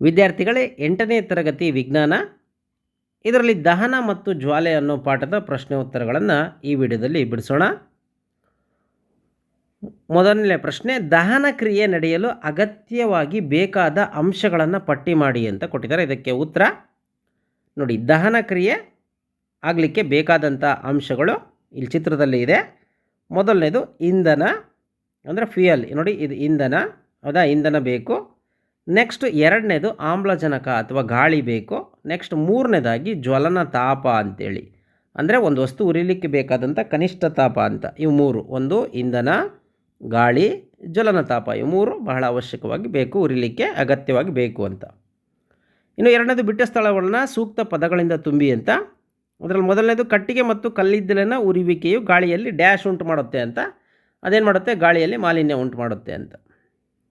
ವಿದ್ಯಾರ್ಥಿಗಳೇ, ಎಂಟನೇ ತರಗತಿ ವಿಜ್ಞಾನ. ಇದರಲ್ಲಿ ದಹನ ಮತ್ತು ಜ್ವಾಲೆ ಅನ್ನೋ ಪಾಠದ ಪ್ರಶ್ನೆ ಉತ್ತರಗಳನ್ನು ಈ ವಿಡಿಯೋದಲ್ಲಿ ಬಿಡಿಸೋಣ. ಮೊದಲನೇ ಪ್ರಶ್ನೆ, ದಹನ ಕ್ರಿಯೆ ನಡೆಯಲು ಅಗತ್ಯವಾಗಿ ಬೇಕಾದ ಅಂಶಗಳನ್ನು ಪಟ್ಟಿ ಮಾಡಿ ಅಂತ ಕೊಟ್ಟಿದ್ದಾರೆ. ಇದಕ್ಕೆ ಉತ್ತರ, ನೋಡಿ, ದಹನ ಕ್ರಿಯೆ ಆಗಲಿಕ್ಕೆ ಬೇಕಾದಂಥ ಅಂಶಗಳು ಇಲ್ಲಿ ಚಿತ್ರದಲ್ಲಿ ಇದೆ. ಮೊದಲನೇದು ಇಂಧನ, ಅಂದರೆ ಫ್ಯೂಯಲ್ ನೋಡಿ, ಇದು ಇಂಧನ, ಹೌದಾ, ಇಂಧನ ಬೇಕು. ನೆಕ್ಸ್ಟ್ ಎರಡನೇದು ಆಮ್ಲಜನಕ ಅಥವಾ ಗಾಳಿ ಬೇಕು. ನೆಕ್ಸ್ಟ್ ಮೂರನೇದಾಗಿ ಜ್ವಲನ ತಾಪ ಅಂತೇಳಿ. ಅಂದರೆ ಒಂದು ವಸ್ತು ಉರಿಲಿಕ್ಕೆ ಬೇಕಾದಂಥ ಕನಿಷ್ಠ ತಾಪ ಅಂತ. ಇವು ಮೂರು. ಒಂದು, ಇಂಧನ, ಗಾಳಿ, ಜ್ವಲನ ತಾಪ. ಇವು ಮೂರು ಬಹಳ ಅವಶ್ಯಕವಾಗಿ ಬೇಕು, ಉರಿಲಿಕ್ಕೆ ಅಗತ್ಯವಾಗಿ ಬೇಕು ಅಂತ. ಇನ್ನು ಎರಡನೇದು ಬಿಟ್ಟ ಸ್ಥಳಗಳನ್ನ ಸೂಕ್ತ ಪದಗಳಿಂದ ತುಂಬಿ ಅಂತ. ಅದರಲ್ಲಿ ಮೊದಲನೇದು ಕಟ್ಟಿಗೆ ಮತ್ತು ಕಲ್ಲಿದ್ದಲಿನ ಉರಿವಿಕೆಯು ಗಾಳಿಯಲ್ಲಿ ಡ್ಯಾಶ್ ಉಂಟು ಮಾಡುತ್ತೆ ಅಂತ. ಅದೇನು ಮಾಡುತ್ತೆ? ಗಾಳಿಯಲ್ಲಿ ಮಾಲಿನ್ಯ ಉಂಟು ಮಾಡುತ್ತೆ ಅಂತ.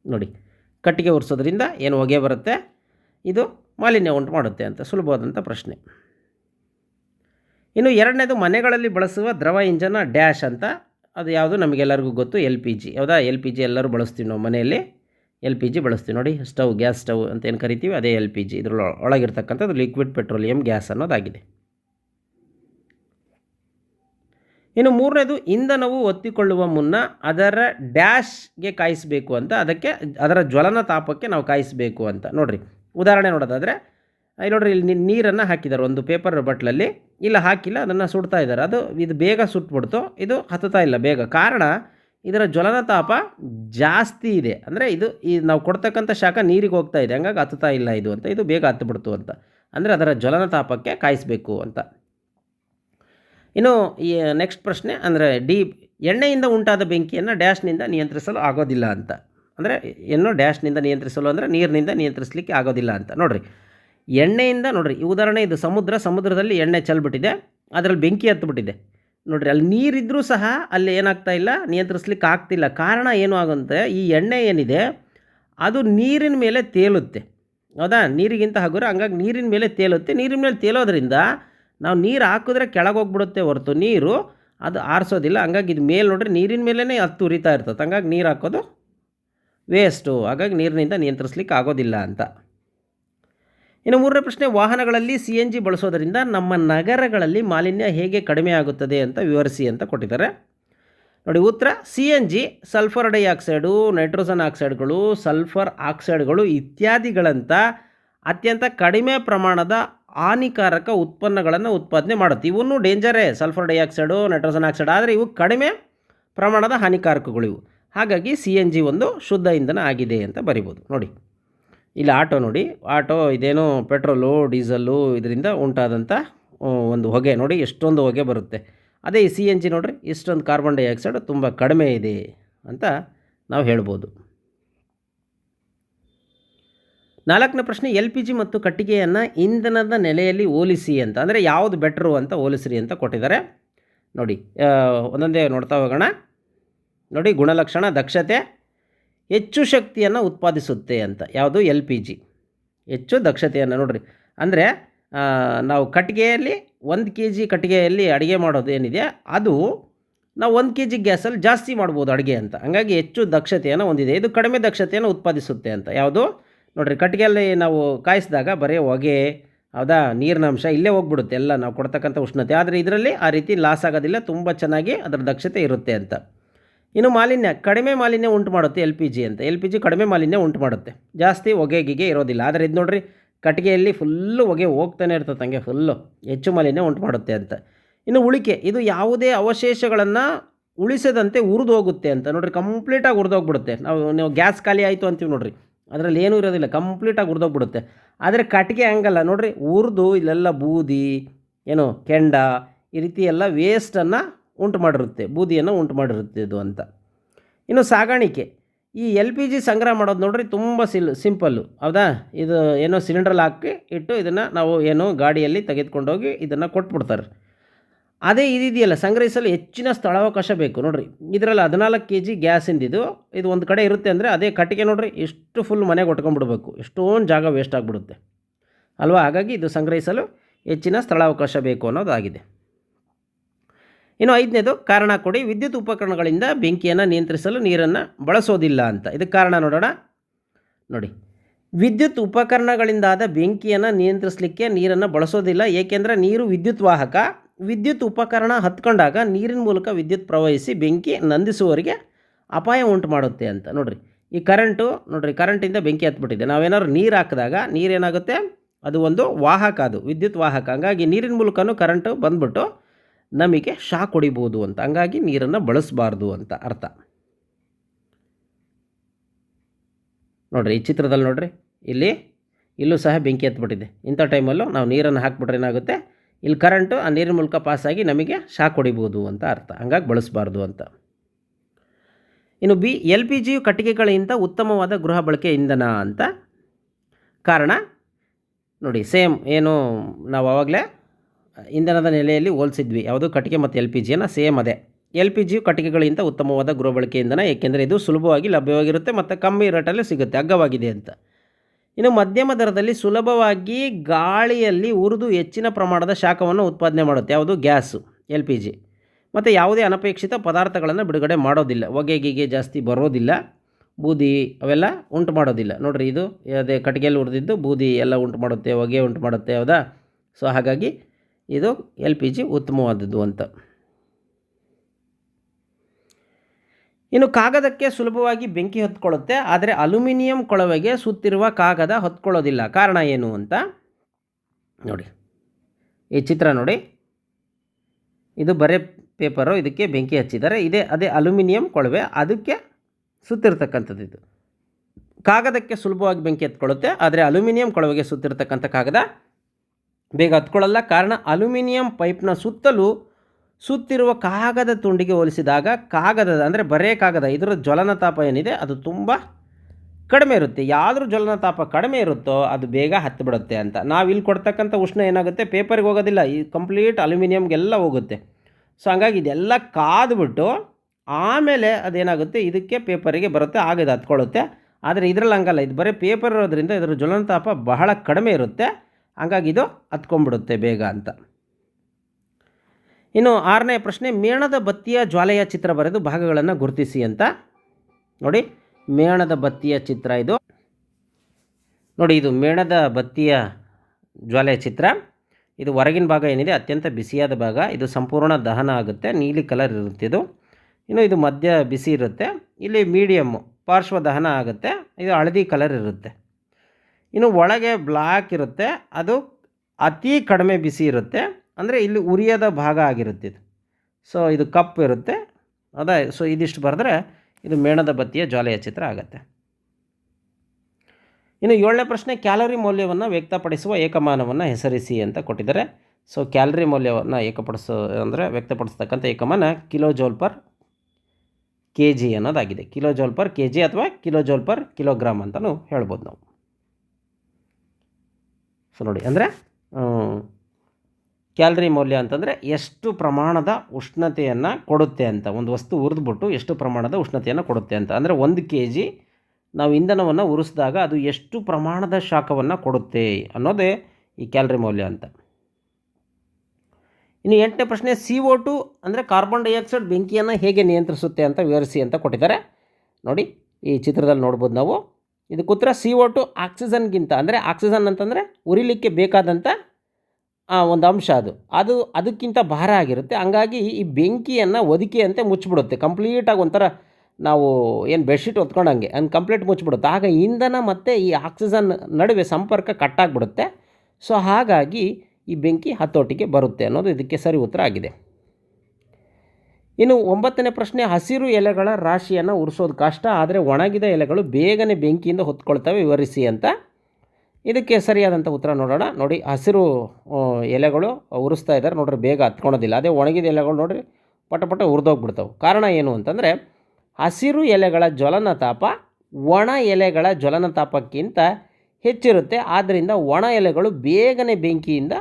ನೋಡಿ. ಕಟ್ಟಿಗೆ ಉರಿಸೋದ್ರಿಂದ ಏನು ಹೊಗೆ ಬರುತ್ತೆ? ಇದು ಮಾಲಿನ್ಯ ಉಂಟು ಮಾಡುತ್ತೆ ಅಂತ ಸುಲಭವಾದಂಥ ಪ್ರಶ್ನೆ. ಇನ್ನು ಎರಡನೇದು ಮನೆಗಳಲ್ಲಿ ಬಳಸುವ ದ್ರವ ಇಂಜನ ಡ್ಯಾಶ್ ಅಂತ, ಅದು ಯಾವುದು ನಮಗೆಲ್ಲರಿಗೂ ಗೊತ್ತು? L P G. ಹೌದಾ? ಎಲ್ ಪಿ ಜಿ ಎಲ್ಲರೂ ಬಳಸ್ತೀವಿ ನಾವು ಮನೆಯಲ್ಲಿ. ಎಲ್ ಪಿ ಜಿ ಬಳಸ್ತೀವಿ ನೋಡಿ, ಸ್ಟವ್, ಗ್ಯಾಸ್ ಸ್ಟವ್ ಅಂತ ಏನು ಕರಿತೀವಿ, ಅದೇ ಎಲ್ ಪಿ ಜಿ. ಇದರೊಳ ಒಳಗಿರ್ತಕ್ಕಂಥದ್ದು ಲಿಕ್ವಿಡ್ ಪೆಟ್ರೋಲಿಯಂ ಗ್ಯಾಸ್ ಅನ್ನೋದಾಗಿದೆ. ಇನ್ನು ಮೂರನೇದು, ಇಂಧನವು ಒತ್ತಿಕೊಳ್ಳುವ ಮುನ್ನ ಅದರ ಡ್ಯಾಶ್ಗೆ ಕಾಯಿಸಬೇಕು ಅಂತ, ಅದಕ್ಕೆ ಅದರ ಜ್ವಲನ ತಾಪಕ್ಕೆ ನಾವು ಕಾಯಿಸಬೇಕು ಅಂತ. ನೋಡಿರಿ, ಉದಾಹರಣೆ ನೋಡೋದಾದರೆ ಇಲ್ಲಿ ನೋಡ್ರಿ ಇಲ್ಲಿ ನೀರನ್ನು ಹಾಕಿದ್ದಾರೆ, ಒಂದು ಪೇಪರ್ ಬಟ್ಲಲ್ಲಿ ಇಲ್ಲ, ಹಾಕಿಲ್ಲ, ಅದನ್ನು ಸುಡ್ತಾ ಇದ್ದಾರೆ. ಅದು, ಇದು ಬೇಗ ಸುಟ್ಬಿಡ್ತು, ಇದು ಹತ್ತುತ್ತಾ ಇಲ್ಲ ಬೇಗ. ಕಾರಣ, ಇದರ ಜ್ವಲನ ತಾಪ ಜಾಸ್ತಿ ಇದೆ. ಅಂದರೆ ಇದು, ಈ ನಾವು ಕೊಡ್ತಕ್ಕಂಥ ಶಾಖ ನೀರಿಗೆ ಹೋಗ್ತಾ ಇದೆ, ಹಂಗಾಗಿ ಹತ್ತುತ್ತಾ ಇಲ್ಲ ಇದು ಅಂತ, ಇದು ಬೇಗ ಹತ್ತುಬಿಡ್ತು ಅಂತ. ಅಂದರೆ ಅದರ ಜ್ವಲನ ತಾಪಕ್ಕೆ ಕಾಯಿಸಬೇಕು ಅಂತ. ಇನ್ನು ಈ ನೆಕ್ಸ್ಟ್ ಪ್ರಶ್ನೆ ಅಂದರೆ ಡಿ ಎಣ್ಣೆಯಿಂದ ಉಂಟಾದ ಬೆಂಕಿಯನ್ನು ಡ್ಯಾಶ್ನಿಂದ ನಿಯಂತ್ರಿಸಲು ಆಗೋದಿಲ್ಲ ಅಂತ. ಅಂದರೆ ಏನು ಡ್ಯಾಶ್ನಿಂದ ನಿಯಂತ್ರಿಸಲು ಅಂದರೆ ನೀರಿನಿಂದ ನಿಯಂತ್ರಿಸಲಿಕ್ಕೆ ಆಗೋದಿಲ್ಲ ಅಂತ. ನೋಡಿರಿ, ಎಣ್ಣೆಯಿಂದ ನೋಡಿರಿ ಉದಾಹರಣೆ ಇದು ಸಮುದ್ರ, ಸಮುದ್ರದಲ್ಲಿ ಎಣ್ಣೆ ಚೆಲ್ಬಿಟ್ಟಿದೆ, ಅದರಲ್ಲಿ ಬೆಂಕಿ ಹತ್ಬಿಟ್ಟಿದೆ. ನೋಡಿರಿ, ಅಲ್ಲಿ ನೀರಿದ್ದರೂ ಸಹ ಅಲ್ಲಿ ಏನಾಗ್ತಾ ಇಲ್ಲ, ನಿಯಂತ್ರಿಸ್ಲಿಕ್ಕೆ ಆಗ್ತಿಲ್ಲ. ಕಾರಣ ಏನು ಆಗುತ್ತೆ, ಈ ಎಣ್ಣೆ ಏನಿದೆ, ಅದು ನೀರಿನ ಮೇಲೆ ತೇಲುತ್ತೆ. ಹೌದಾ? ನೀರಿಗಿಂತ ಹಗುರ, ಹಂಗಾಗಿ ನೀರಿನ ಮೇಲೆ ತೇಲುತ್ತೆ. ನೀರಿನ ಮೇಲೆ ತೇಲೋದ್ರಿಂದ ನಾವು ನೀರು ಹಾಕಿದ್ರೆ ಕೆಳಗೆ ಹೋಗ್ಬಿಡುತ್ತೆ ಹೊರತು ನೀರು, ಅದು ಆರಿಸೋದಿಲ್ಲ. ಹಂಗಾಗಿ ಇದು ಮೇಲೆ ನೋಡ್ರಿ ನೀರಿನ ಮೇಲೇ ಹತ್ತು ಉರಿತಾ ಇರ್ತದೆ. ಹಂಗಾಗಿ ನೀರು ಹಾಕೋದು ವೇಸ್ಟು ಹಾಗಾಗಿ ನೀರಿನಿಂದ ನಿಯಂತ್ರಿಸ್ಲಿಕ್ಕೆ ಆಗೋದಿಲ್ಲ ಅಂತ. ಇನ್ನು ಮೂರನೇ ಪ್ರಶ್ನೆ, ವಾಹನಗಳಲ್ಲಿ ಸಿ ಎನ್ ಜಿ ಬಳಸೋದರಿಂದ ನಮ್ಮ ನಗರಗಳಲ್ಲಿ ಮಾಲಿನ್ಯ ಹೇಗೆ ಕಡಿಮೆ ಆಗುತ್ತದೆ ಅಂತ ವಿವರಿಸಿ ಅಂತ ಕೊಟ್ಟಿದ್ದಾರೆ. ನೋಡಿ, ಉತ್ತರ C N G sulphur dioxide nitrogen ಆಕ್ಸೈಡ್ಗಳು sulphur ಆಕ್ಸೈಡ್ಗಳು ಇತ್ಯಾದಿಗಳಂಥ ಅತ್ಯಂತ ಕಡಿಮೆ ಪ್ರಮಾಣದ ಹಾನಿಕಾರಕ ಉತ್ಪನ್ನಗಳನ್ನು ಉತ್ಪಾದನೆ ಮಾಡುತ್ತೆ. ಇವನ್ನೂ ಡೇಂಜರೇ, ಸಲ್ಫರ್ ಡೈಆಕ್ಸೈಡು, ನೈಟ್ರೋಜನ್ ಆಕ್ಸೈಡ್ ಆದರೆ ಇವು ಕಡಿಮೆ ಪ್ರಮಾಣದ ಹಾನಿಕಾರಕಗಳು ಇವು. ಹಾಗಾಗಿ ಸಿ ಎನ್ ಜಿ ಒಂದು ಶುದ್ಧ ಇಂಧನ ಆಗಿದೆ ಅಂತ ಬರಿಬೋದು. ನೋಡಿ, ಇಲ್ಲಿ ಆಟೋ ನೋಡಿ. ಆಟೋ ಇದೇನು ಪೆಟ್ರೋಲು ಡೀಸಲ್ಲು ಇದರಿಂದ ಉಂಟಾದಂಥ ಒಂದು ಹೊಗೆ. ನೋಡಿ, ಎಷ್ಟೊಂದು ಹೊಗೆ ಬರುತ್ತೆ. ಅದೇ ಈ ಸಿ ಎನ್ ಜಿ ನೋಡಿರಿ, ಇಷ್ಟೊಂದು ಕಾರ್ಬನ್ ಡೈಆಕ್ಸೈಡ್ ತುಂಬ ಕಡಿಮೆ ಇದೆ ಅಂತ ನಾವು ಹೇಳ್ಬೋದು. ನಾಲ್ಕನೇ ಪ್ರಶ್ನೆ, ಎಲ್ ಪಿ ಜಿ ಮತ್ತು ಕಟ್ಟಿಗೆಯನ್ನು ಇಂಧನದ ನೆಲೆಯಲ್ಲಿ ಹೋಲಿಸಿ ಅಂತ. ಅಂದರೆ ಯಾವುದು ಬೆಟ್ರು ಅಂತ ಹೋಲಿಸ್ರಿ ಅಂತ ಕೊಟ್ಟಿದ್ದಾರೆ. ನೋಡಿ ಒಂದೊಂದೇ ನೋಡ್ತಾ ಹೋಗೋಣ. ನೋಡಿ, ಗುಣಲಕ್ಷಣ, ದಕ್ಷತೆ, ಹೆಚ್ಚು ಶಕ್ತಿಯನ್ನು ಉತ್ಪಾದಿಸುತ್ತೆ ಅಂತ. ಯಾವುದು? L P G. ಹೆಚ್ಚು ದಕ್ಷತೆಯನ್ನು ನೋಡಿರಿ. ಅಂದರೆ ನಾವು ಕಟ್ಟಿಗೆಯಲ್ಲಿ ಒಂದು ಕೆ ಜಿ ಕಟ್ಟಿಗೆಯಲ್ಲಿ ಅಡುಗೆ ಮಾಡೋದು ಏನಿದೆ? ಅದು ನಾವು ಒಂದು ಕೆ ಜಿ ಗ್ಯಾಸಲ್ಲಿ ಜಾಸ್ತಿ ಮಾಡ್ಬೋದು ಅಡುಗೆ ಅಂತ. ಹಂಗಾಗಿ ಹೆಚ್ಚು ದಕ್ಷತೆಯನ್ನು ಹೊಂದಿದೆ. ಇದು ಕಡಿಮೆ ದಕ್ಷತೆಯನ್ನು ಉತ್ಪಾದಿಸುತ್ತೆ ಅಂತ. ಯಾವುದು? ನೋಡಿರಿ, ಕಟ್ಟಿಗೆಯಲ್ಲಿ ನಾವು ಕಾಯಿಸಿದಾಗ ಬರೀ ಹೊಗೆ, ಹೌದಾ, ನೀರಿನ ಅಂಶ ಇಲ್ಲೇ ಹೋಗ್ಬಿಡುತ್ತೆ, ಎಲ್ಲ ನಾವು ಕೊಡ್ತಕ್ಕಂಥ ಉಷ್ಣತೆ. ಆದರೆ ಇದರಲ್ಲಿ ಆ ರೀತಿ ಲಾಸ್ ಆಗೋದಿಲ್ಲ, ತುಂಬ ಚೆನ್ನಾಗಿ ಅದರ ದಕ್ಷತೆ ಇರುತ್ತೆ ಅಂತ. ಇನ್ನು ಮಾಲಿನ್ಯ, ಕಡಿಮೆ ಮಾಲಿನ್ಯ ಉಂಟು ಮಾಡುತ್ತೆ ಎಲ್ ಪಿ ಜಿ ಅಂತ. ಎಲ್ ಪಿ ಜಿ ಕಡಿಮೆ ಮಾಲಿನ್ಯ ಉಂಟು ಮಾಡುತ್ತೆ. ಜಾಸ್ತಿ ಹೊಗೆ ಗಿಗೆ ಇರೋದಿಲ್ಲ. ಆದರೆ ಇದು ನೋಡಿರಿ, ಕಟ್ಟಿಗೆಯಲ್ಲಿ ಫುಲ್ಲು ಹೊಗೆ ಹೋಗ್ತಾನೆ ಇರ್ತದೆ ಹಂಗೆ, ಫುಲ್ಲು ಹೆಚ್ಚು ಮಾಲಿನ್ಯ ಉಂಟು ಮಾಡುತ್ತೆ ಅಂತ. ಇನ್ನು ಉಳಿಕೆ, ಇದು ಯಾವುದೇ ಅವಶೇಷಗಳನ್ನು ಉಳಿಸದಂತೆ ಉರಿದೋಗುತ್ತೆ ಅಂತ. ನೋಡಿರಿ, ಕಂಪ್ಲೀಟಾಗಿ ಉರಿದೋಗ್ಬಿಡುತ್ತೆ. ನಾವು, ನೀವು ಗ್ಯಾಸ್ ಖಾಲಿ ಆಯಿತು ಅಂತೀವಿ ನೋಡಿರಿ. ಅದರಲ್ಲಿ ಏನೂ ಇರೋದಿಲ್ಲ ಕಂಪ್ಲೀಟಾಗಿ ಉರಿದೋಗ್ಬಿಡುತ್ತೆ. ಆದರೆ ಕಟ್ಟಿಗೆ ಹಂಗಲ್ಲ. ನೋಡಿರಿ, ಉರಿದು ಇಲ್ಲೆಲ್ಲ ಬೂದಿ, ಏನು, ಕೆಂಡ, ಈ ರೀತಿ ಎಲ್ಲ ವೇಸ್ಟನ್ನು ಉಂಟು ಮಾಡಿರುತ್ತೆ, ಬೂದಿಯನ್ನು ಉಂಟು ಮಾಡಿರುತ್ತೆ ಇದು ಅಂತ. ಇನ್ನು ಸಾಗಾಣಿಕೆ. ಈ ಎಲ್ ಪಿ ಜಿ ಸಂಗ್ರಹ ಮಾಡೋದು ನೋಡಿರಿ ತುಂಬ ಸಿಲ್ ಸಿಂಪಲ್ಲು ಹೌದಾ? ಇದು ಏನೋ ಸಿಲಿಂಡ್ರಲ್ಲಿ ಹಾಕಿ ಇಟ್ಟು ಇದನ್ನು ನಾವು, ಏನು ಗಾಡಿಯಲ್ಲಿ ತೆಗೆದುಕೊಂಡೋಗಿ ಇದನ್ನು ಕೊಟ್ಬಿಡ್ತಾರೆ. ಅದೇ ಇದಿದೆಯಲ್ಲ ಸಂಗ್ರಹಿಸಲು ಹೆಚ್ಚಿನ ಸ್ಥಳಾವಕಾಶ ಬೇಕು. ನೋಡಿರಿ, ಇದರಲ್ಲಿ ಹದಿನಾಲ್ಕು ಕೆ ಜಿ ಗ್ಯಾಸಿಂದಿದು ಇದು ಒಂದು ಕಡೆ ಇರುತ್ತೆ ಅಂದರೆ ಅದೇ ಕಟ್ಟಿಗೆ ನೋಡಿರಿ, ಎಷ್ಟು ಫುಲ್ ಮನೆಗೆ ಹೊಟ್ಕೊಂಡ್ಬಿಡ್ಬೇಕು ಎಷ್ಟೊಂದು ಜಾಗ ವೇಸ್ಟ್ ಆಗಿಬಿಡುತ್ತೆ. ಅಲ್ವಾ? ಹಾಗಾಗಿ ಇದು ಸಂಗ್ರಹಿಸಲು ಹೆಚ್ಚಿನ ಸ್ಥಳಾವಕಾಶ ಬೇಕು ಅನ್ನೋದಾಗಿದೆ. ಇನ್ನು ಐದನೇದು, ಕಾರಣ ಕೊಡಿ. ವಿದ್ಯುತ್ ಉಪಕರಣಗಳಿಂದ ಬೆಂಕಿಯನ್ನು ನಿಯಂತ್ರಿಸಲು ನೀರನ್ನು ಬಳಸೋದಿಲ್ಲ ಅಂತ. ಇದಕ್ಕೆ ಕಾರಣ ನೋಡೋಣ. ನೋಡಿ, ವಿದ್ಯುತ್ ಉಪಕರಣಗಳಿಂದಾದ ಬೆಂಕಿಯನ್ನು ನಿಯಂತ್ರಿಸಲಿಕ್ಕೆ ನೀರನ್ನು ಬಳಸೋದಿಲ್ಲ, ಏಕೆಂದರೆ ನೀರು ವಿದ್ಯುತ್ ವಾಹಕ ವಿದ್ಯುತ್ ಉಪಕರಣ ಹತ್ಕೊಂಡಾಗ ನೀರಿನ ಮೂಲಕ ವಿದ್ಯುತ್ ಪ್ರವಹಿಸಿ ಬೆಂಕಿ ನಂದಿಸುವವರಿಗೆ ಅಪಾಯ ಉಂಟು ಮಾಡುತ್ತೆ ಅಂತ. ನೋಡಿರಿ, ಈ ಕರೆಂಟು ನೋಡಿರಿ ಕರೆಂಟಿಂದ ಬೆಂಕಿ ಹತ್ಬಿಟ್ಟಿದೆ. ನಾವೇನಾದ್ರು ನೀರು ಹಾಕಿದಾಗ ನೀರೇನಾಗುತ್ತೆ ಅದು ಒಂದು ವಾಹಕ ಅದು, ವಿದ್ಯುತ್ ವಾಹಕ. ಹಂಗಾಗಿ ನೀರಿನ ಮೂಲಕನೂ ಕರೆಂಟು ಬಂದ್ಬಿಟ್ಟು ನಮಗೆ ಶಾಕ್ ಹೊಡಿಬೋದು ಅಂತ. ಹಂಗಾಗಿ ನೀರನ್ನು ಬಳಸಬಾರ್ದು ಅಂತ ಅರ್ಥ. ನೋಡಿರಿ, ಈ ಚಿತ್ರದಲ್ಲಿ ನೋಡಿರಿ, ಇಲ್ಲಿ, ಇಲ್ಲೂ ಸಹ ಬೆಂಕಿ ಹತ್ಬಿಟ್ಟಿದೆ. ಇಂಥ ಟೈಮಲ್ಲೂ ನಾವು ನೀರನ್ನು ಹಾಕ್ಬಿಟ್ರೆ ಏನಾಗುತ್ತೆ? ಇಲ್ಲಿ ಕರೆಂಟು ಆ ನೀರಿನ ಮೂಲಕ ಪಾಸಾಗಿ ನಮಗೆ ಶಾಕ್ ಹೊಡಿಬೋದು ಅಂತ ಅರ್ಥ. ಹಂಗಾಗಿ ಬಳಸಬಾರ್ದು ಅಂತ. ಇನ್ನು ಬಿ ಎಲ್ ಪಿ ಜಿಯು ಕಟ್ಟಿಗೆಗಳಿಗಿಂತ ಉತ್ತಮವಾದ ಗೃಹ ಬಳಕೆ ಇಂಧನ ಅಂತ. ಕಾರಣ, ನೋಡಿ ಸೇಮ್ ಏನು ನಾವು ಆವಾಗಲೇ ಇಂಧನದ ನೆಲೆಯಲ್ಲಿ ಹೋಲಿಸಿದ್ವಿ. ಯಾವುದು ಕಟ್ಟಿಗೆ ಮತ್ತು ಎಲ್ ಪಿ ಜಿಯನ್ನು ಸೇಮ್ ಅದೇ. ಎಲ್ ಪಿ ಜಿಯು ಕಟ್ಟಿಗೆಗಳಿಗಿಂತ ಉತ್ತಮವಾದ ಗೃಹ ಬಳಕೆ ಇಂಧನ, ಏಕೆಂದರೆ ಇದು ಸುಲಭವಾಗಿ ಲಭ್ಯವಾಗಿರುತ್ತೆ ಮತ್ತು ಕಮ್ಮಿ ರೇಟಲ್ಲಿ ಸಿಗುತ್ತೆ, ಅಗ್ಗವಾಗಿದೆ ಅಂತ. ಇನ್ನು ಮಧ್ಯಮ ದರದಲ್ಲಿ ಸುಲಭವಾಗಿ ಗಾಳಿಯಲ್ಲಿ ಉರಿದು ಹೆಚ್ಚಿನ ಪ್ರಮಾಣದ ಶಾಖವನ್ನು ಉತ್ಪಾದನೆ ಮಾಡುತ್ತೆ. ಯಾವುದು? Gas, L P G. ಮತ್ತು ಯಾವುದೇ ಅನಪೇಕ್ಷಿತ ಪದಾರ್ಥಗಳನ್ನು ಬಿಡುಗಡೆ ಮಾಡೋದಿಲ್ಲ. ಹೊಗೆ ಗಿಗೆ ಜಾಸ್ತಿ ಬರೋದಿಲ್ಲ. ಬೂದಿ ಅವೆಲ್ಲ ಉಂಟು ಮಾಡೋದಿಲ್ಲ. ನೋಡಿರಿ ಇದು ಯಾವುದೇ ಕಟ್ಟಿಗೆಯಲ್ಲಿ ಉರಿದಿದ್ದು ಬೂದಿ ಎಲ್ಲ ಉಂಟು ಮಾಡುತ್ತೆ ಹೊಗೆ ಉಂಟು ಮಾಡುತ್ತೆ, ಹೌದಾ? ಸೊ ಹಾಗಾಗಿ ಇದು ಎಲ್ ಪಿ ಜಿ ಉತ್ತಮವಾದದ್ದು ಅಂತ. ಇನ್ನು ಕಾಗದಕ್ಕೆ ಸುಲಭವಾಗಿ ಬೆಂಕಿ ಹೊತ್ಕೊಳ್ಳುತ್ತೆ, ಆದರೆ ಅಲ್ಯೂಮಿನಿಯಂ ಕೊಳವೆಗೆ ಸುತ್ತಿರುವ ಕಾಗದ ಹೊತ್ಕೊಳ್ಳೋದಿಲ್ಲ. ಕಾರಣ ಏನು ಅಂತ? ನೋಡಿ, ಈ ಚಿತ್ರ ನೋಡಿ. ಇದು ಬರೇ ಪೇಪರು, ಇದಕ್ಕೆ ಬೆಂಕಿ ಹಚ್ಚಿದ್ದಾರೆ. ಇದೇ, ಅದೇ ಅಲ್ಯೂಮಿನಿಯಂ ಕೊಳವೆ, ಅದಕ್ಕೆ ಸುತ್ತಿರ್ತಕ್ಕಂಥದ್ದು ಇದು. ಕಾಗದಕ್ಕೆ ಸುಲಭವಾಗಿ ಬೆಂಕಿ ಹತ್ಕೊಳ್ಳುತ್ತೆ, ಆದರೆ ಅಲ್ಯೂಮಿನಿಯಂ ಕೊಳವೆಗೆ ಸುತ್ತಿರ್ತಕ್ಕಂಥ ಕಾಗದ ಬೇಗ ಹತ್ಕೊಳ್ಳಲ್ಲ. ಕಾರಣ ಅಲ್ಯೂಮಿನಿಯಂ ಪೈಪ್ನ ಸುತ್ತಲೂ ಸುತ್ತಿರುವ ಕಾಗದ ತುಂಡಿಗೆ ಹೋಲಿಸಿದಾಗ ಕಾಗದದ ಅಂದರೆ ಬರೇ ಕಾಗದ ಇದರ ಜ್ವಲನ ತಾಪ ಏನಿದೆ, ಅದು ತುಂಬ ಕಡಿಮೆ ಇರುತ್ತೆ. ಯಾವ್ದ್ರ ಜ್ವಲನ ತಾಪ ಕಡಿಮೆ ಇರುತ್ತೋ ಅದು ಬೇಗ ಹತ್ತು ಬಿಡುತ್ತೆ ಅಂತ. ನಾವು ಇಲ್ಲಿ ಕೊಡ್ತಕ್ಕಂಥ ಉಷ್ಣ ಏನಾಗುತ್ತೆ? ಪೇಪರ್ಗೆ ಹೋಗೋದಿಲ್ಲ, ಈ ಕಂಪ್ಲೀಟ್ ಅಲ್ಯೂಮಿನಿಯಮ್ಗೆಲ್ಲ ಹೋಗುತ್ತೆ. ಸೊ, ಹಂಗಾಗಿ ಇದೆಲ್ಲ ಕಾದ್ಬಿಟ್ಟು ಆಮೇಲೆ ಅದೇನಾಗುತ್ತೆ? ಇದಕ್ಕೆ ಪೇಪರಿಗೆ ಬರುತ್ತೆ ಆಗ ಇದು ಹತ್ಕೊಳ್ಳುತ್ತೆ. ಆದರೆ ಇದರಲ್ಲಿ ಹಂಗಲ್ಲ, ಇದು ಬರೀ ಪೇಪರ್ ಇರೋದ್ರಿಂದ ಇದರ ಜ್ವಲನ ತಾಪ ಬಹಳ ಕಡಿಮೆ ಇರುತ್ತೆ. ಹಂಗಾಗಿ ಇದು ಹತ್ಕೊಂಡ್ಬಿಡುತ್ತೆ ಬೇಗ ಅಂತ. ಇನ್ನು ಆರನೇ ಪ್ರಶ್ನೆ, ಮೇಣದ ಬತ್ತಿಯ ಜ್ವಾಲೆಯ ಚಿತ್ರ ಬರೆದು ಭಾಗಗಳನ್ನು ಗುರುತಿಸಿ ಅಂತ. ನೋಡಿ, ಮೇಣದ ಬತ್ತಿಯ ಚಿತ್ರ ಇದು. ನೋಡಿ, ಇದು ಮೇಣದ ಬತ್ತಿಯ ಜ್ವಾಲೆಯ ಚಿತ್ರ. ಇದು ಹೊರಗಿನ ಭಾಗ ಏನಿದೆ? ಅತ್ಯಂತ ಬಿಸಿಯಾದ ಭಾಗ. ಇದು ಸಂಪೂರ್ಣ ದಹನ ಆಗುತ್ತೆ, ನೀಲಿ ಕಲರ್ ಇರುತ್ತೆ ಇದು. ಇನ್ನು ಇದು ಮಧ್ಯ ಬಿಸಿ ಇರುತ್ತೆ. ಇಲ್ಲಿ ಮೀಡಿಯಮ್ಮು ಪಾರ್ಶ್ವ ದಹನ ಆಗುತ್ತೆ. ಇದು ಹಳದಿ ಕಲರ್ ಇರುತ್ತೆ. ಇನ್ನು ಒಳಗೆ ಬ್ಲ್ಯಾಕ್ ಇರುತ್ತೆ. ಅದು ಅತಿ ಕಡಿಮೆ ಬಿಸಿ ಇರುತ್ತೆ. ಅಂದರೆ ಇಲ್ಲಿ ಉರಿಯದ ಭಾಗ ಆಗಿರುತ್ತೆ ಇದು. ಸೊ ಇದು ಕಪ್ಪು ಇರುತ್ತೆ. ಅದ ಸೊ ಇದಿಷ್ಟು ಬರೆದ್ರೆ ಇದು ಮೇಣದ ಬತ್ತಿಯ ಜ್ವಾಲೆಯ ಚಿತ್ರ ಆಗುತ್ತೆ. ಇನ್ನು ಏಳನೇ ಪ್ರಶ್ನೆ, ಕ್ಯಾಲರಿ ಮೌಲ್ಯವನ್ನು ವ್ಯಕ್ತಪಡಿಸುವ ಏಕಮಾನವನ್ನು ಹೆಸರಿಸಿ ಅಂತ ಕೊಟ್ಟಿದ್ದಾರೆ. ಸೊ ಕ್ಯಾಲರಿ ಮೌಲ್ಯವನ್ನು ಏಕಪಡಿಸೋ, ಅಂದರೆ ವ್ಯಕ್ತಪಡಿಸ್ತಕ್ಕಂಥ ಏಕಮಾನ kilo joule per K G ಅನ್ನೋದಾಗಿದೆ. Kilo joule per K G ಅಥವಾ ಕಿಲೋ ಜೋಲ್ ಪರ್ ಕಿಲೋಗ್ರಾಮ್ ಅಂತಲೂ ಹೇಳ್ಬೋದು ನಾವು. ಸೊ ನೋಡಿ, ಅಂದರೆ ಕ್ಯಾಲರಿ ಮೌಲ್ಯ ಅಂತಂದರೆ ಎಷ್ಟು ಪ್ರಮಾಣದ ಉಷ್ಣತೆಯನ್ನು ಕೊಡುತ್ತೆ ಅಂತ. ಒಂದು ವಸ್ತು ಉರಿದ್ಬಿಟ್ಟು ಎಷ್ಟು ಪ್ರಮಾಣದ ಉಷ್ಣತೆಯನ್ನು ಕೊಡುತ್ತೆ ಅಂತ. ಅಂದರೆ ಒಂದು ಕೆ ಜಿ ನಾವು ಇಂಧನವನ್ನು ಉರಿಸಿದಾಗ ಅದು ಎಷ್ಟು ಪ್ರಮಾಣದ ಶಾಖವನ್ನು ಕೊಡುತ್ತೆ ಅನ್ನೋದೇ ಈ ಕ್ಯಾಲರಿ ಮೌಲ್ಯ ಅಂತ. ಇನ್ನು ಎಂಟನೇ ಪ್ರಶ್ನೆ ಸಿ ಒ ಟು ಅಂದರೆ ಕಾರ್ಬನ್ ಡೈಆಕ್ಸೈಡ್ ಬೆಂಕಿಯನ್ನು ಹೇಗೆ ನಿಯಂತ್ರಿಸುತ್ತೆ ಅಂತ ವಿವರಿಸಿ ಅಂತ ಕೊಟ್ಟಿದ್ದಾರೆ. ನೋಡಿ, ಈ ಚಿತ್ರದಲ್ಲಿ ನೋಡ್ಬೋದು ನಾವು. ಇದಕ್ಕೆ ಉತ್ತರ ಸಿ ಒ ಟು ಆಕ್ಸಿಜನ್ಗಿಂತ ಅಂದರೆ ಆಕ್ಸಿಜನ್ ಅಂತಂದರೆ ಉರಿಲಿಕ್ಕೆ ಬೇಕಾದಂಥ ಒಂದು ಅಂಶ ಅದು. ಅದು ಅದಕ್ಕಿಂತ ಭಾರ ಆಗಿರುತ್ತೆ. ಹಂಗಾಗಿ ಈ ಬೆಂಕಿಯನ್ನು ಒದಿಕೆಯಂತೆ ಮುಚ್ಚಿಬಿಡುತ್ತೆ. ಕಂಪ್ಲೀಟಾಗಿ ಒಂಥರ ನಾವು ಏನು ಬೆಡ್ಶೀಟ್ ಹೊತ್ಕೊಂಡಂಗೆ ಅನ್ ಕಂಪ್ಲೀಟ್ ಮುಚ್ಚಿಬಿಡುತ್ತೆ. ಆಗ ಇಂಧನ ಮತ್ತು ಈ ಆಕ್ಸಿಜನ್ ನಡುವೆ ಸಂಪರ್ಕ ಕಟ್ಟಾಗ್ಬಿಡುತ್ತೆ. ಸೊ, ಹಾಗಾಗಿ ಈ ಬೆಂಕಿ ಹತೋಟಿಗೆ ಬರುತ್ತೆ ಅನ್ನೋದು ಇದಕ್ಕೆ ಸರಿ ಉತ್ತರ ಆಗಿದೆ. ಇನ್ನು ಒಂಬತ್ತನೇ ಪ್ರಶ್ನೆ, ಹಸಿರು ಎಲೆಗಳ ರಾಶಿಯನ್ನು ಉರಿಸೋದು ಕಷ್ಟ, ಆದರೆ ಒಣಗಿದ ಎಲೆಗಳು ಬೇಗನೆ ಬೆಂಕಿಯಿಂದ ಹೊತ್ಕೊಳ್ತವೆ, ವಿವರಿಸಿ ಅಂತ. ಇದಕ್ಕೆ ಸರಿಯಾದಂಥ ಉತ್ತರ ನೋಡೋಣ. ನೋಡಿ, ಹಸಿರು ಎಲೆಗಳು ಉರಿಸ್ತಾ ಇದ್ದಾರೆ. ನೋಡ್ರಿ, ಬೇಗ ಹತ್ಕೊಳೋದಿಲ್ಲ. ಅದೇ ಒಣಗಿದ ಎಲೆಗಳು ನೋಡ್ರಿ, ಪಟ ಪಟ ಉರಿದೋಗ್ಬಿಡ್ತಾವೆ. ಕಾರಣ ಏನು ಅಂತಂದರೆ, ಹಸಿರು ಎಲೆಗಳ ಜ್ವಲನ ತಾಪ ಒಣ ಎಲೆಗಳ ಜ್ವಲನ ತಾಪಕ್ಕಿಂತ ಹೆಚ್ಚಿರುತ್ತೆ. ಆದ್ದರಿಂದ ಒಣ ಎಲೆಗಳು ಬೇಗನೆ ಬೆಂಕಿಯಿಂದ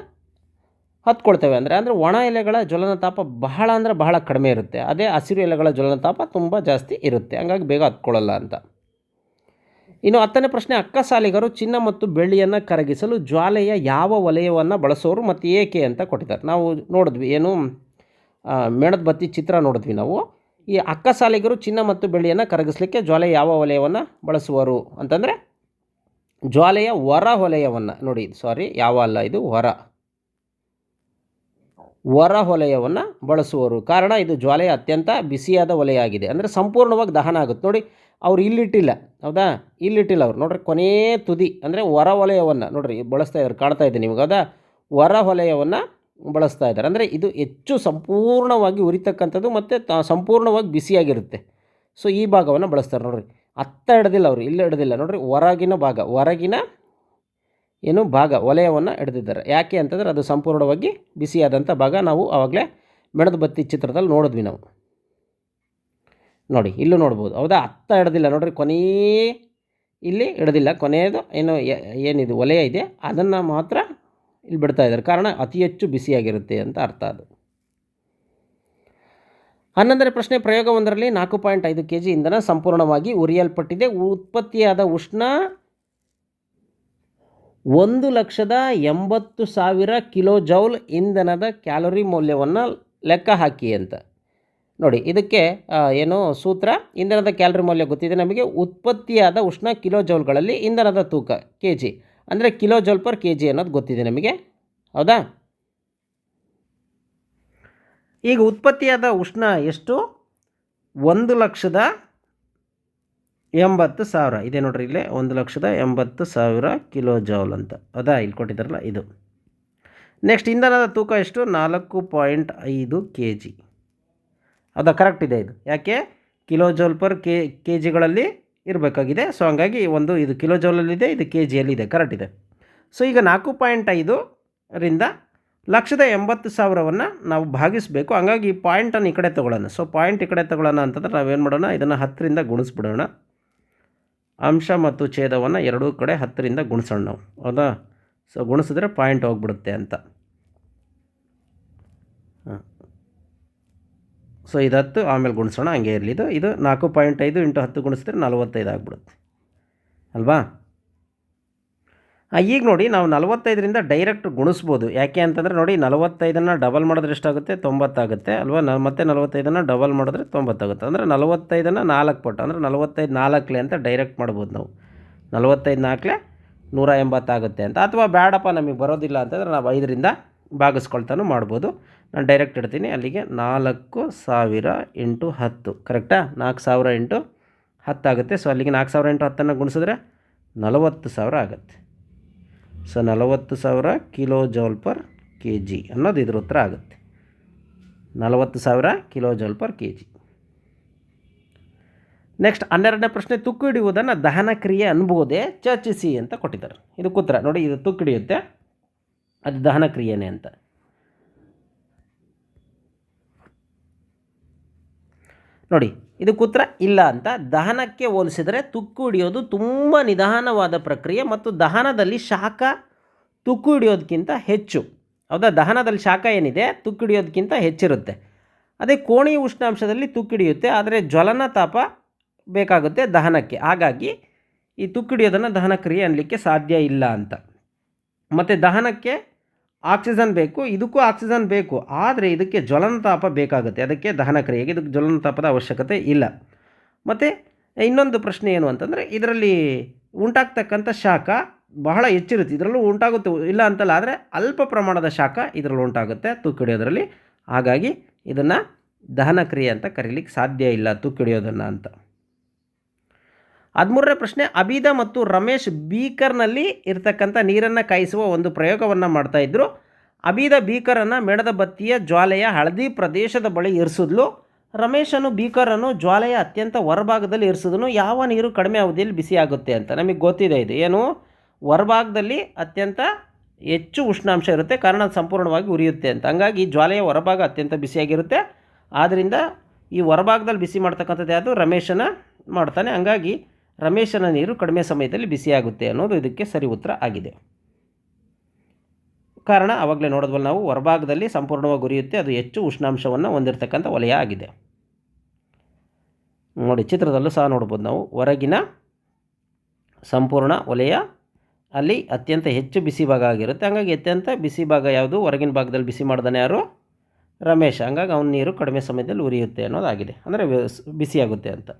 ಹತ್ಕೊಳ್ತವೆ. ಅಂದರೆ ಅಂದರೆ ಒಣ ಎಲೆಗಳ ಜ್ವಲನ ತಾಪ ಬಹಳ ಅಂದರೆ ಬಹಳ ಕಡಿಮೆ ಇರುತ್ತೆ. ಅದೇ ಹಸಿರು ಎಲೆಗಳ ಜ್ವಲನ ತಾಪ ತುಂಬ ಜಾಸ್ತಿ ಇರುತ್ತೆ. ಹಂಗಾಗಿ ಬೇಗ ಹತ್ಕೊಳ್ಳಲ್ಲ ಅಂತ. ಇನ್ನು ಹತ್ತನೇ ಪ್ರಶ್ನೆ, ಅಕ್ಕ ಸಾಲಿಗರು ಚಿನ್ನ ಮತ್ತು ಬೆಳ್ಳಿಯನ್ನು ಕರಗಿಸಲು ಜ್ವಾಲೆಯ ಯಾವ ವಲಯವನ್ನು ಬಳಸೋರು ಮತ್ತು ಏಕೆ ಅಂತ ಕೊಟ್ಟಿದ್ದಾರೆ. ನಾವು ನೋಡಿದ್ವಿ, ಏನು ಮೇಣದ ಬತ್ತಿ ಚಿತ್ರ ನೋಡಿದ್ವಿ ನಾವು. ಈ ಅಕ್ಕ ಸಾಲಿಗರು ಚಿನ್ನ ಮತ್ತು ಬೆಳ್ಳಿಯನ್ನು ಕರಗಿಸಲಿಕ್ಕೆ ಜ್ವಾಲೆ ಯಾವ ವಲಯವನ್ನು ಬಳಸುವರು ಅಂತಂದರೆ, ಜ್ವಾಲೆಯ ಹೊರ ವಲಯವನ್ನು. ನೋಡಿ ಸಾರಿ ಯಾವ ಅಲ್ಲ, ಇದು ಹೊರ. ಹೊರ ಬಳಸುವರು. ಕಾರಣ ಇದು ಜ್ವಾಲೆಯ ಅತ್ಯಂತ ಬಿಸಿಯಾದ ಒಲೆಯಾಗಿದೆ ಅಂದರೆ ಸಂಪೂರ್ಣವಾಗಿ ದಹನ ಆಗುತ್ತೆ. ನೋಡಿ, ಅವ್ರು ಇಲ್ಲಿಟ್ಟಿಲ್ಲ, ಹೌದಾ? ಇಲ್ಲಿಟ್ಟಿಲ್ಲ ಅವ್ರು. ನೋಡ್ರಿ, ಕೊನೇ ತುದಿ, ಅಂದರೆ ಹೊರ ವಲಯವನ್ನು ನೋಡ್ರಿ, ಬಳಸ್ತಾ ಇದ್ದಾರೆ, ಕಾಣ್ತಾ ಇದೆ ನಿಮ್ಗೆ, ಹೌದಾ? ಹೊರ ಬಳಸ್ತಾ ಇದ್ದಾರೆ. ಅಂದರೆ ಇದು ಹೆಚ್ಚು ಸಂಪೂರ್ಣವಾಗಿ ಉರಿತಕ್ಕಂಥದ್ದು ಮತ್ತು ಸಂಪೂರ್ಣವಾಗಿ ಬಿಸಿಯಾಗಿರುತ್ತೆ. ಸೊ, ಈ ಭಾಗವನ್ನು ಬಳಸ್ತಾರೆ ನೋಡ್ರಿ. ಅತ್ತ ಹಿಡ್ದಿಲ್ಲ ಅವರು, ಇಲ್ಲಿ ಹಿಡ್ದಿಲ್ಲ ನೋಡ್ರಿ, ಹೊರಗಿನ ಭಾಗ, ಹೊರಗಿನ ಏನು ಭಾಗ ವಲಯವನ್ನು ಹಿಡಿದಿದ್ದಾರೆ ಯಾಕೆ ಅಂತಂದರೆ ಅದು ಸಂಪೂರ್ಣವಾಗಿ ಬಿಸಿಯಾದಂಥ ಭಾಗ ನಾವು ಆವಾಗಲೇ ಮೆಣದ ಬತ್ತಿ ಚಿತ್ರದಲ್ಲಿ ನೋಡಿದ್ವಿ ನಾವು. ನೋಡಿ, ಇಲ್ಲೂ ನೋಡ್ಬೋದು. ಹೌದಾ? ಅತ್ತ ಹಿಡ್ದಿಲ್ಲ ನೋಡ್ರಿ, ಕೊನೇ ಇಲ್ಲಿ ಹಿಡ್ದಿಲ್ಲ ಕೊನೆಯದು ಏನು ಏನಿದು, ವಲಯ ಇದೆ. ಅದನ್ನು ಮಾತ್ರ ಇಲ್ಲಿ ಬಿಡ್ತಾ ಇದ್ದಾರೆ. ಕಾರಣ ಅತಿ ಹೆಚ್ಚು ಬಿಸಿಯಾಗಿರುತ್ತೆ ಅಂತ ಅರ್ಥ ಅದು. ಹನ್ನೊಂದನೇ ಪ್ರಶ್ನೆ, ಪ್ರಯೋಗ ಒಂದರಲ್ಲಿ ನಾಲ್ಕು ಪಾಯಿಂಟ್ ಐದು ಕೆ ಜಿ ಇಂಧನ ಸಂಪೂರ್ಣವಾಗಿ ಉರಿಯಲ್ಪಟ್ಟಿದೆ. ಉತ್ಪತ್ತಿಯಾದ ಉಷ್ಣ ಒಂದು ಲಕ್ಷದ ಎಂಬತ್ತು ಸಾವಿರ ಕಿಲೋ ಜೌಲ್ ಇಂಧನದ ಕ್ಯಾಲೋರಿ ಮೌಲ್ಯವನ್ನು ಲೆಕ್ಕ ಹಾಕಿ ಅಂತ. ನೋಡಿ, ಇದಕ್ಕೆ ಏನು ಸೂತ್ರ? ಇಂಧನದ ಕ್ಯಾಲೋರಿ ಮೌಲ್ಯ ಗೊತ್ತಿದೆ ನಮಗೆ. ಉತ್ಪತ್ತಿಯಾದ ಉಷ್ಣ ಕಿಲೋ ಜೌಲ್ಗಳಲ್ಲಿ ಇಂಧನದ ತೂಕ ಕೆ ಜಿ ಅಂದರೆ kilo joule per K G ಅನ್ನೋದು ಗೊತ್ತಿದೆ ನಮಗೆ. ಹೌದಾ? ಈಗ ಉತ್ಪತ್ತಿಯಾದ ಉಷ್ಣ ಎಷ್ಟು? ಒಂದು ಲಕ್ಷದ ಎಂಬತ್ತು ಸಾವಿರ. ಇದೆ ನೋಡ್ರಿ ಇಲ್ಲೇ, ಒಂದು ಲಕ್ಷದ ಎಂಬತ್ತು ಸಾವಿರ ಕಿಲೋ ಜೌಲ್ ಅಂತ. ಅದಾ ಇಲ್ಲಿ ಕೊಟ್ಟಿದ್ದಾರಲ್ಲ, ಇದು. ನೆಕ್ಸ್ಟ್ ಇಂಧನದ ತೂಕ ಎಷ್ಟು? ನಾಲ್ಕು ಪಾಯಿಂಟ್ ಐದು ಕೆ ಜಿ ಅದು ಕರೆಕ್ಟ್ ಇದೆ ಇದು. ಯಾಕೆ? Kilo joule per K K ಜಿಗಳಲ್ಲಿ ಇರಬೇಕಾಗಿದೆ. ಸೊ ಹಂಗಾಗಿ ಒಂದು ಇದು ಕಿಲೋ ಜೌಲಲ್ಲಿದೆ, ಇದು ಕೆ ಜಿಯಲ್ಲಿದೆ ಕರೆಕ್ಟ್ ಇದೆ. ಸೊ ಈಗ ನಾಲ್ಕು ಪಾಯಿಂಟ್ ಐದು ರಿಂದ ಲಕ್ಷದ ಎಂಬತ್ತು ಸಾವಿರವನ್ನು ನಾವು ಭಾಗಿಸಬೇಕು. ಹಂಗಾಗಿ ಈ ಪಾಯಿಂಟನ್ನು ಈ ಕಡೆ ತೊಗೊಳ್ಳೋಣ. ಸೊ ಪಾಯಿಂಟ್ ಈ ಕಡೆ ತೊಗೊಳ್ಳೋಣ ಅಂತಂದ್ರೆ ನಾವೇನು ಮಾಡೋಣ? ಇದನ್ನು ಹತ್ತರಿಂದ ಗುಣಿಸ್ಬಿಡೋಣ. ಅಂಶ ಮತ್ತು ಛೇದವನ್ನು ಎರಡೂ ಕಡೆ ಹತ್ತರಿಂದ ಗುಣಿಸೋಣ ನಾವು. ಹೌದಾ? ಸೊ ಗುಣಿಸಿದ್ರೆ ಪಾಯಿಂಟ್ ಹೋಗ್ಬಿಡುತ್ತೆ ಅಂತ. ಹಾಂ. ಸೊ ಇದು ಹತ್ತು ಆಮೇಲೆ ಗುಣಿಸೋಣ, ಹಂಗೆ ಇರಲಿ. ಇದು ಇದು ನಾಲ್ಕು ಪಾಯಿಂಟ್ ಐದು ಇಂಟು ಹತ್ತು ಗುಣಿಸಿದ್ರೆ ನಲವತ್ತೈದು ಆಗ್ಬಿಡುತ್ತೆ. ಅಲ್ವಾ? ಈಗ ನೋಡಿ ನಾವು ನಲವತ್ತೈದರಿಂದ ಡೈರೆಕ್ಟ್ ಗುಣಿಸ್ಬೋದು. ಯಾಕೆ ಅಂತಂದರೆ ನೋಡಿ ನಲವತ್ತೈದನ್ನು ಡಬಲ್ ಮಾಡಿದ್ರೆ ಎಷ್ಟಾಗುತ್ತೆ? ತೊಂಬತ್ತಾಗುತ್ತೆ. ಅಲ್ವಾ? ನ ಮತ್ತೆ ನಲವತ್ತೈದನ್ನು ಡಬಲ್ ಮಾಡಿದ್ರೆ ತೊಂಬತ್ತಾಗುತ್ತೆ. ಅಂದರೆ ನಲವತ್ತೈದನ್ನು ನಾಲ್ಕು ಪಟ್ಟು, ಅಂದರೆ ನಲವತ್ತೈದು ನಾಲ್ಕಲೆ ಅಂತ ಡೈರೆಕ್ಟ್ ಮಾಡ್ಬೋದು ನಾವು. ನಲವತ್ತೈದು ನಾಲ್ಕಲೆ ನೂರ ಎಂಬತ್ತಾಗುತ್ತೆ ಅಂತ. ಅಥವಾ ಬೇಡಪ್ಪ ನಮಗೆ ಬರೋದಿಲ್ಲ ಅಂತಂದರೆ ನಾವು ಐದರಿಂದ ಭಾಗಿಸ್ಕೊಳ್ತಾನು ಮಾಡ್ಬೋದು. ನಾನು ಡೈರೆಕ್ಟ್ ಇಡ್ತೀನಿ. ಅಲ್ಲಿಗೆ ನಾಲ್ಕು ಸಾವಿರ ಇಂಟು ಹತ್ತು. ಕರೆಕ್ಟಾ ನಾಲ್ಕು ಸಾವಿರ ಇಂಟು ಹತ್ತಾಗುತ್ತೆ ಸೊ ಅಲ್ಲಿಗೆ ನಾಲ್ಕು ಸಾವಿರ ಇಂಟು ಹತ್ತನ್ನು ಗುಣಿಸಿದ್ರೆ ನಲವತ್ತು ಸಾವಿರ ಆಗುತ್ತೆ. ಸೊ ನಲವತ್ತು ಸಾವಿರ kilo joule per K G ಅನ್ನೋದು ಇದ್ರ ಉತ್ತರ ಆಗುತ್ತೆ. ನಲವತ್ತು ಸಾವಿರ kilo joule per K G next ಹನ್ನೆರಡನೇ ಪ್ರಶ್ನೆ, ತುಕ್ಕು ಹಿಡಿಯುವುದನ್ನು ದಹನ ಕ್ರಿಯೆ ಅನ್ಬೋದೇ ಚರ್ಚಿಸಿ ಅಂತ ಕೊಟ್ಟಿದ್ದಾರೆ. ಇದು ಉತ್ತರ ನೋಡಿ, ಇದು ತುಕ್ಕು ಹಿಡಿಯುತ್ತೆ, ಅದು ದಹನ ಕ್ರಿಯೆನೇ ಅಂತ. ನೋಡಿ ಇದಕ್ಕೆ ಉತ್ತರ ಇಲ್ಲ ಅಂತ. ದಹನಕ್ಕೆ ಹೋಲಿಸಿದರೆ ತುಕ್ಕು ಹಿಡಿಯೋದು ತುಂಬ ನಿಧಾನವಾದ ಪ್ರಕ್ರಿಯೆ ಮತ್ತು ದಹನದಲ್ಲಿ ಶಾಖ ತುಕ್ಕು ಹಿಡಿಯೋದಕ್ಕಿಂತ ಹೆಚ್ಚು. ಹೌದಾ? ದಹನದಲ್ಲಿ ಶಾಖ ಏನಿದೆ? ತುಕ್ಕು ಹಿಡಿಯೋದಕ್ಕಿಂತ ಹೆಚ್ಚಿರುತ್ತೆ. ಅದೇ ಕೋಣೆಯ ಉಷ್ಣಾಂಶದಲ್ಲಿ ತುಕ್ಕು ಹಿಡಿಯುತ್ತೆ, ಆದರೆ ಜ್ವಲನ ತಾಪ ಬೇಕಾಗುತ್ತೆ ದಹನಕ್ಕೆ. ಹಾಗಾಗಿ ಈ ತುಕ್ಕು ಹಿಡಿಯೋದನ್ನು ದಹನ ಕ್ರಿಯೆ ಅನ್ನಲಿಕ್ಕೆ ಸಾಧ್ಯ ಇಲ್ಲ ಅಂತ. ಮತ್ತು ದಹನಕ್ಕೆ ಆಕ್ಸಿಜನ್ ಬೇಕು, ಇದಕ್ಕೂ ಆಕ್ಸಿಜನ್ ಬೇಕು. ಆದರೆ ಇದಕ್ಕೆ ಜ್ವಲನತಾಪ ಬೇಕಾಗುತ್ತೆ. ಅದಕ್ಕೆ ದಹನ ಕ್ರಿಯೆಗೆ ಇದಕ್ಕೆ ಜ್ವಲನತಾಪದ ಅವಶ್ಯಕತೆ ಇಲ್ಲ. ಮತ್ತು ಇನ್ನೊಂದು ಪ್ರಶ್ನೆ ಏನು ಅಂತಂದರೆ, ಇದರಲ್ಲಿ ಉಂಟಾಗ್ತಕ್ಕಂಥ ಶಾಖ ಬಹಳ ಹೆಚ್ಚಿರುತ್ತೆ. ಇದರಲ್ಲೂ ಉಂಟಾಗುತ್ತೆ. ಇಲ್ಲ ಅಂತಲ್ಲ, ಆದರೆ ಅಲ್ಪ ಪ್ರಮಾಣದ ಶಾಖ ಇದರಲ್ಲಿ ಉಂಟಾಗುತ್ತೆ ತುಕ್ಕು ಹಿಡಿಯೋದ್ರಲ್ಲಿ. ಹಾಗಾಗಿ ಇದನ್ನು ದಹನ ಕ್ರಿಯೆ ಅಂತ ಕರೀಲಿಕ್ಕೆ ಸಾಧ್ಯ ಇಲ್ಲ ತೂಕಿಡಿಯೋದನ್ನು ಅಂತ. ಹದಿಮೂರನೇ ಪ್ರಶ್ನೆ, ಅಬೀದ ಮತ್ತು ರಮೇಶ್ ಬೀಕರ್ನಲ್ಲಿ ಇರ್ತಕ್ಕಂಥ ನೀರನ್ನು ಕಾಯಿಸುವ ಒಂದು ಪ್ರಯೋಗವನ್ನು ಮಾಡ್ತಾಯಿದ್ರು ಅಬೀದ ಬೀಕರನ್ನು ಮೆಣದ ಬತ್ತಿಯ ಜ್ವಾಲೆಯ ಹಳದಿ ಪ್ರದೇಶದ ಬಳಿ ಇರಿಸಿದ್ಲು. ರಮೇಶನು ಬೀಕರನ್ನು ಜ್ವಾಲೆಯ ಅತ್ಯಂತ ಹೊರಭಾಗದಲ್ಲಿ ಇರಿಸಿದನು. ಯಾವ ನೀರು ಕಡಿಮೆ ಅವಧಿಯಲ್ಲಿ ಬಿಸಿಯಾಗುತ್ತೆ ಅಂತ ನಮಗೆ ಗೊತ್ತಿದೆ ಇದು. ಏನು? ಹೊರಭಾಗದಲ್ಲಿ ಅತ್ಯಂತ ಹೆಚ್ಚು ಉಷ್ಣಾಂಶ ಇರುತ್ತೆ, ಕಾರಣ ಸಂಪೂರ್ಣವಾಗಿ ಉರಿಯುತ್ತೆ ಅಂತ. ಹಂಗಾಗಿ ಜ್ವಾಲೆಯ ಹೊರಭಾಗ ಅತ್ಯಂತ ಬಿಸಿಯಾಗಿರುತ್ತೆ. ಆದ್ದರಿಂದ ಈ ಹೊರಭಾಗದಲ್ಲಿ ಬಿಸಿ ಮಾಡ್ತಕ್ಕಂಥದ್ದು ಯಾವುದು ರಮೇಶನ ಮಾಡ್ತಾನೆ. ಹಂಗಾಗಿ ರಮೇಶನ ನೀರು ಕಡಿಮೆ ಸಮಯದಲ್ಲಿ ಬಿಸಿಯಾಗುತ್ತೆ ಅನ್ನೋದು ಇದಕ್ಕೆ ಸರಿ ಉತ್ತರ ಆಗಿದೆ. ಕಾರಣ ಆವಾಗಲೇ ನೋಡಿದ್ವಲ್ಲ ನಾವು, ಹೊರಭಾಗದಲ್ಲಿ ಸಂಪೂರ್ಣವಾಗಿ ಉರಿಯುತ್ತೆ, ಅದು ಹೆಚ್ಚು ಉಷ್ಣಾಂಶವನ್ನು ಹೊಂದಿರತಕ್ಕಂಥ ವಲಯ ಆಗಿದೆ. ನೋಡಿ, ಚಿತ್ರದಲ್ಲೂ ಸಹ ನೋಡ್ಬೋದು ನಾವು, ಹೊರಗಿನ ಸಂಪೂರ್ಣ ವಲಯ, ಅಲ್ಲಿ ಅತ್ಯಂತ ಹೆಚ್ಚು ಬಿಸಿ ಭಾಗ ಆಗಿರುತ್ತೆ. ಹಂಗಾಗಿ ಅತ್ಯಂತ ಬಿಸಿ ಭಾಗ ಯಾವುದು? ಹೊರಗಿನ ಭಾಗದಲ್ಲಿ ಬಿಸಿ ಮಾಡ್ದಾನೆ ಯಾರು? ರಮೇಶ್. ಹಂಗಾಗಿ ಅವನ ನೀರು ಕಡಿಮೆ ಸಮಯದಲ್ಲಿ ಉರಿಯುತ್ತೆ ಅನ್ನೋದಾಗಿದೆ. ಅಂದರೆ ಬಿಸಿಯಾಗುತ್ತೆ ಅಂತ.